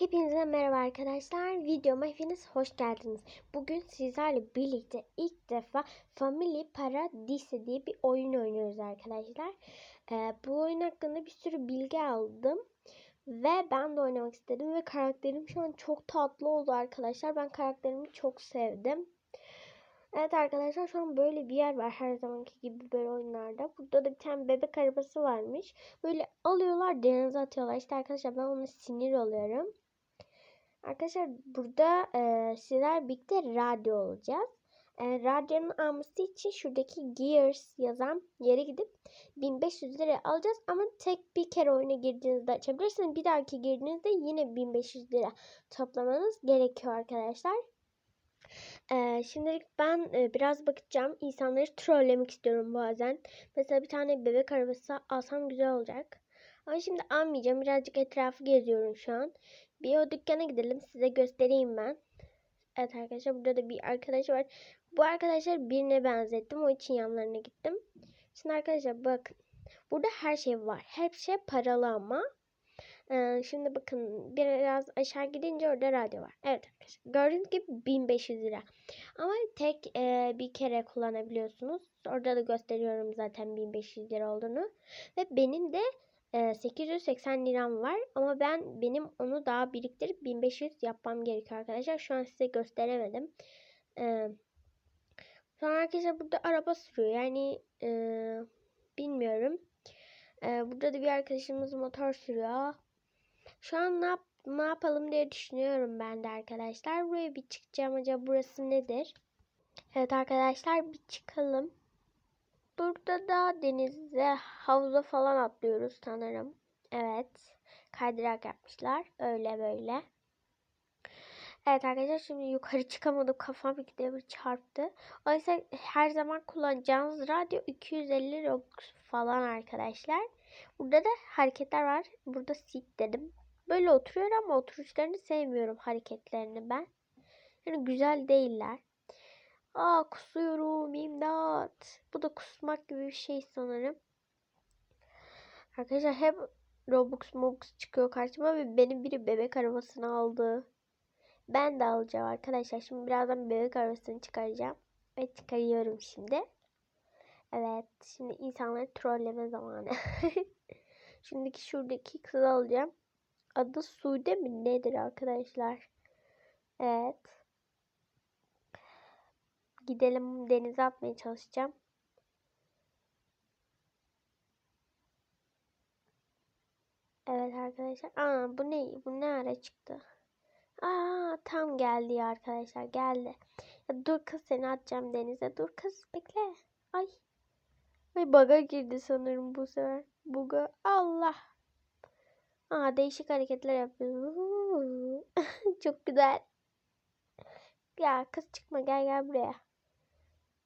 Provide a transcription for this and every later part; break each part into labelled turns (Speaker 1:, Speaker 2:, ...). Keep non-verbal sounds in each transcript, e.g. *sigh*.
Speaker 1: Hepinize merhaba arkadaşlar. Videoma hepiniz hoş geldiniz. Bugün sizlerle birlikte ilk defa Family Paradise diye bir oyun oynuyoruz arkadaşlar. Ee, bu oyun hakkında bir sürü bilgi aldım. Ve ben de oynamak istedim. Ve karakterim şu an çok tatlı oldu arkadaşlar. Ben karakterimi çok sevdim. Evet arkadaşlar şu an böyle bir yer var her zamanki gibi böyle oyunlarda. Burada da bir tane bebek arabası varmış. Böyle alıyorlar denize atıyorlar. İşte arkadaşlar ben ona sinir oluyorum. Arkadaşlar burada e, sizler birlikte radyo olacağız. E, radyonun alması için şuradaki Gears yazan yere gidip 1500 lira alacağız. Ama tek bir kere oyuna girdiğinizde açabilirsiniz. Bir dahaki girdiğinizde yine 1500 lira toplamanız gerekiyor arkadaşlar. Ee, şimdilik ben e, biraz bakacağım. İnsanları trollemek istiyorum bazen. Mesela bir tane bebek arabası alsam güzel olacak. Ama şimdi almayacağım. Birazcık etrafı geziyorum şu an. Bir o dükkana gidelim. Size göstereyim ben. Evet arkadaşlar burada da bir arkadaş var. Bu arkadaşlar birine benzettim. O için yanlarına gittim. Şimdi arkadaşlar bakın. Burada her şey var. Her şey paralı ama. Ee, şimdi bakın biraz aşağı gidince orada radyo var. Evet arkadaşlar gördüğünüz gibi 1500 lira. Ama tek e, bir kere kullanabiliyorsunuz. Orada da gösteriyorum zaten 1500 lira olduğunu. Ve benim de e, 880 liram var. Ama ben benim onu daha biriktirip 1500 yapmam gerekiyor arkadaşlar. Şu an size gösteremedim. E, sonra arkadaşlar burada araba sürüyor. Yani e, bilmiyorum. E, burada da bir arkadaşımız motor sürüyor. Şu an ne, yap ne yapalım diye düşünüyorum ben de arkadaşlar. Buraya bir çıkacağım. Acaba burası nedir? Evet arkadaşlar bir çıkalım. Burada da denize, havuza falan atlıyoruz sanırım. Evet. Kaydırak yapmışlar. Öyle böyle. Evet arkadaşlar şimdi yukarı çıkamadım. Kafam bir bir çarptı. Oysa her zaman kullanacağınız radyo 250 Robux falan arkadaşlar. Burada da hareketler var. Burada sit dedim. Böyle oturuyor ama oturuşlarını sevmiyorum hareketlerini ben. Yani güzel değiller. Aa kusuyorum imdat. Bu da kusmak gibi bir şey sanırım. Arkadaşlar hep Robux Mobux çıkıyor karşıma ve benim biri bebek arabasını aldı. Ben de alacağım arkadaşlar. Şimdi birazdan bebek arabasını çıkaracağım. Ve çıkarıyorum şimdi. Evet. Şimdi insanları trolleme zamanı. *laughs* Şimdiki şuradaki kızı alacağım. Adı Sude mi nedir arkadaşlar? Evet. Gidelim denize atmaya çalışacağım. Evet arkadaşlar. Aa bu ne? Bu ne ara çıktı? Aa tam geldi ya arkadaşlar. Geldi. Ya dur kız seni atacağım denize. Dur kız bekle. Ay. Ay baga girdi sanırım bu sefer. Buga. Allah. Aa değişik hareketler yapıyor. *laughs* Çok güzel. Ya kız çıkma gel gel buraya.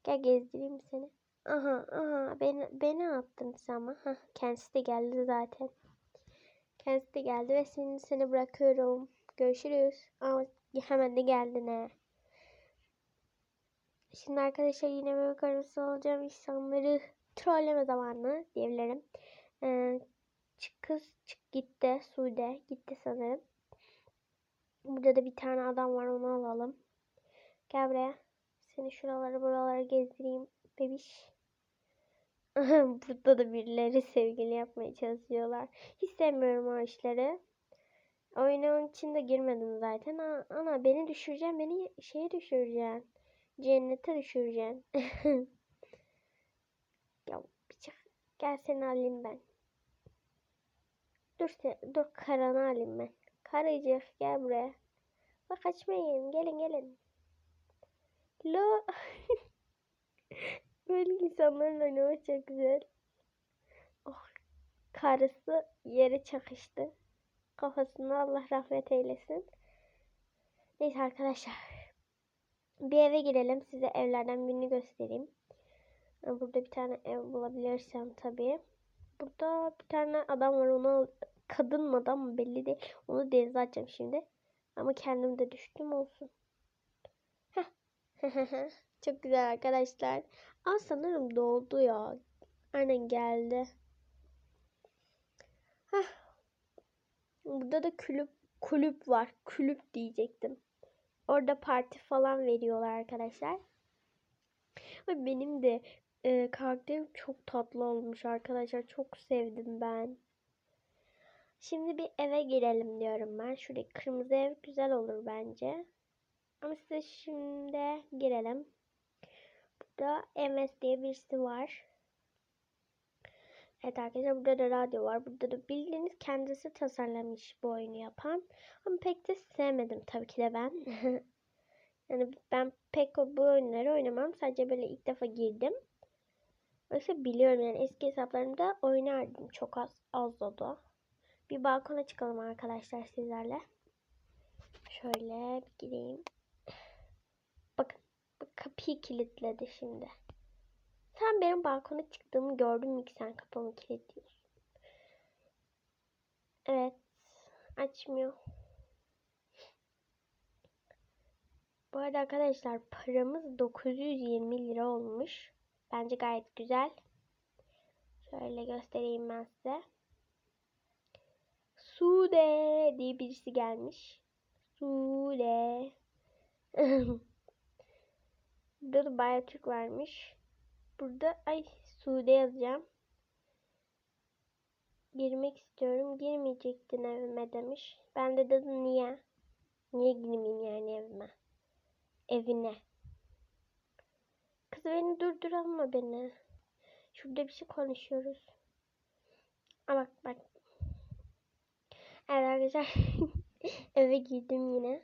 Speaker 1: Gel gezdireyim seni. Aha aha beni, beni attın ama. Hah, kendisi de geldi zaten. Kendisi de geldi ve seni, seni bırakıyorum. Görüşürüz. Ama hemen de geldi ne. Şimdi arkadaşlar yine bebek arası olacağım. insanları trolleme zamanı diyebilirim. Ee, çık kız çık gitti. Sude gitti sanırım. Burada da bir tane adam var onu alalım. Gel buraya. Seni şuraları buraları gezdireyim bebiş. *laughs* Burada da birileri sevgili yapmaya çalışıyorlar. Hiç sevmiyorum o işleri. Oyunun içinde girmedim zaten. Aa, ana beni düşüreceksin. Beni şeye düşüreceksin. Cennete düşüreceksin. *laughs* ya bir çık. Gel seni alayım ben. Dur sen, dur karanı alayım ben. Karıcık gel buraya. Bak kaçmayın. Gelin gelin. Lo. *laughs* Böyle insanların oynaması çok güzel. Oh. Karısı yere çakıştı. Kafasına Allah rahmet eylesin. Neyse arkadaşlar. Bir eve girelim. Size evlerden birini göstereyim. Burada bir tane ev bulabilirsem tabii. Burada bir tane adam var. Onu kadın mı adam mı belli değil. Onu denize atacağım şimdi. Ama kendim de düştüm olsun. *laughs* Çok güzel arkadaşlar. Aa sanırım doldu ya. Aynen geldi. Heh. Burada da kulüp kulüp var. Kulüp diyecektim. Orada parti falan veriyorlar arkadaşlar. Benim de e, karakterim çok tatlı olmuş arkadaşlar. Çok sevdim ben. Şimdi bir eve girelim diyorum ben. Şuradaki kırmızı ev güzel olur bence. Ama size şimdi girelim. Burada MS diye birisi var. Evet arkadaşlar burada da radyo var. Burada da bildiğiniz kendisi tasarlamış bu oyunu yapan. Ama pek de sevmedim tabii ki de ben. *laughs* yani ben pek bu oyunları oynamam. Sadece böyle ilk defa girdim. Oysa biliyorum yani eski hesaplarımda oynardım. Çok az az da. Bir balkona çıkalım arkadaşlar sizlerle. Şöyle bir gireyim. Kapıyı kilitledi şimdi. Sen benim balkona çıktığımı gördün mü ki sen kapımı kilitliyorsun? Evet. Açmıyor. Bu arada arkadaşlar paramız 920 lira olmuş. Bence gayet güzel. Şöyle göstereyim ben size. Sude diye birisi gelmiş. Sude. *laughs* Burada da Bayağı Türk varmış. Burada ay Sude yazacağım. Girmek istiyorum. Girmeyecektin evime demiş. Ben de dedim niye? Niye girmeyeyim yani evime? Evine. Kız beni durdur ama beni. Şurada bir şey konuşuyoruz. Aa bak bak. Evet arkadaşlar. *laughs* Eve girdim yine.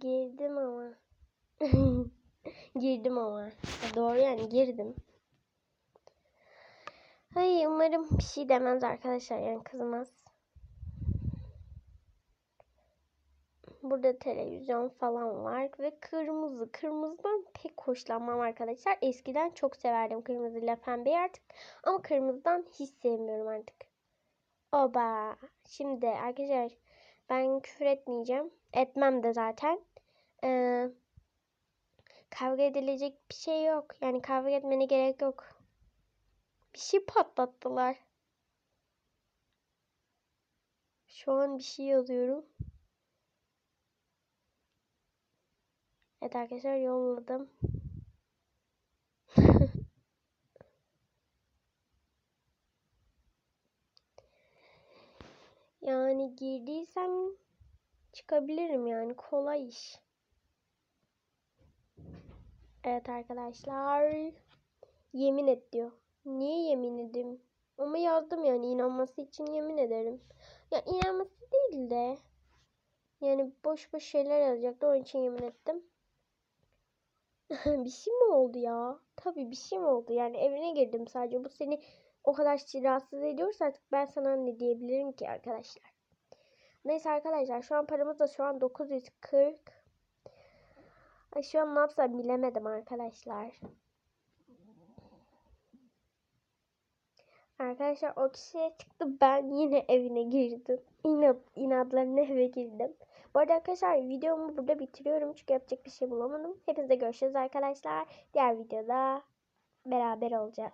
Speaker 1: Girdim ama. *laughs* girdim ama. Doğru yani girdim. Ay umarım bir şey demez arkadaşlar yani kızmaz. Burada televizyon falan var ve kırmızı. Kırmızıdan pek hoşlanmam arkadaşlar. Eskiden çok severdim kırmızıyla pembeyi artık. Ama kırmızıdan hiç sevmiyorum artık. Oba. Şimdi arkadaşlar ben küfür etmeyeceğim. Etmem de zaten. Ee, kavga edilecek bir şey yok. Yani kavga etmene gerek yok. Bir şey patlattılar. Şu an bir şey yazıyorum. Evet arkadaşlar yolladım. *laughs* yani girdiysem çıkabilirim yani kolay iş. Evet arkadaşlar. Yemin et diyor. Niye yemin edeyim? Ama yazdım yani inanması için yemin ederim. Ya inanması değil de yani boş boş şeyler yazacaktı onun için yemin ettim. *laughs* bir şey mi oldu ya? Tabii bir şey mi oldu? Yani evine girdim sadece. Bu seni o kadar rahatsız ediyorsa artık ben sana ne diyebilirim ki arkadaşlar. Neyse arkadaşlar şu an paramız da şu an 940. Ay şu an ne yapsam bilemedim arkadaşlar. Arkadaşlar o kişiye çıktı ben yine evine girdim. İnat, inatlarına eve girdim. Bu arada arkadaşlar videomu burada bitiriyorum çünkü yapacak bir şey bulamadım. Hepinize görüşürüz arkadaşlar. Diğer videoda beraber olacağız.